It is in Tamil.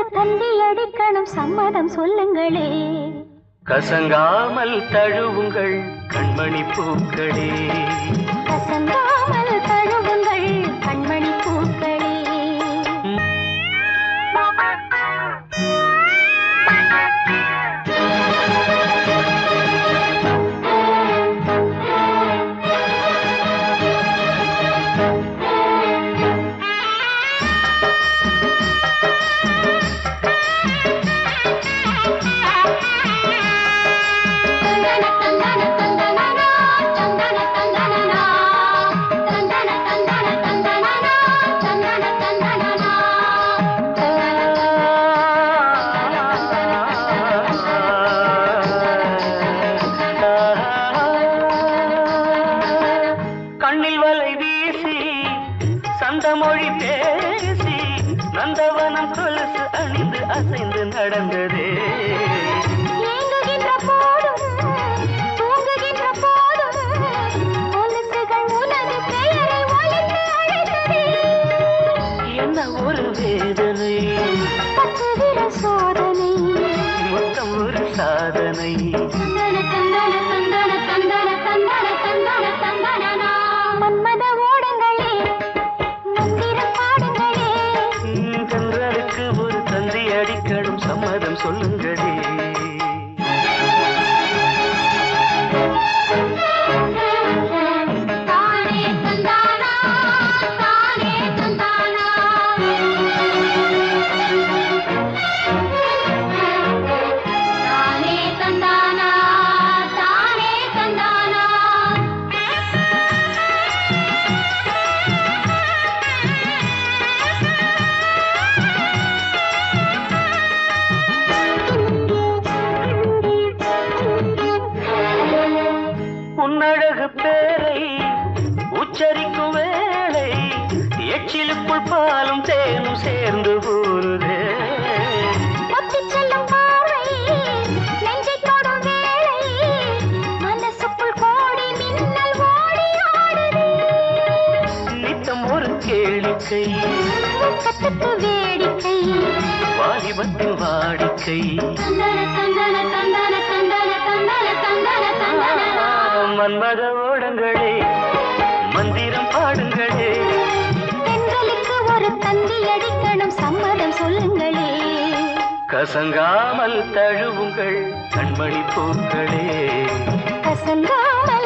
ஒரு தந்தி அடிக்கணும் சம்மதம் சொல்லுங்களே. கசங்காமல் தழுவுங்கள் கண்மணி பூக்களே. கசங்காமல் சந்தமொழி பேசி நந்தவனம் கொலுசு அணிந்து அசைந்து நடந்ததே. என்ன ஒரு வேதனை சோதனை. மொத்தம் ஒரு சாதனை. சம்மதம் உச்சரிக்கும் வேளை எச்சிலுக்குள் பாலும் தேனும் சேர்ந்து ஒரு கேளிக்கை வேடிக்கை. வாலிபத்தின் வாடிக்கை. மன்மத ஓடங்களே. மந்திரம் பாடுங்களே. பெண்களுக்கு ஒரு தந்தி அடிக்கணும் சம்மதம் சொல்லுங்களே. கசங்காமல் தழுவுங்கள் கண்மணி பூக்களே. கசங்காமல்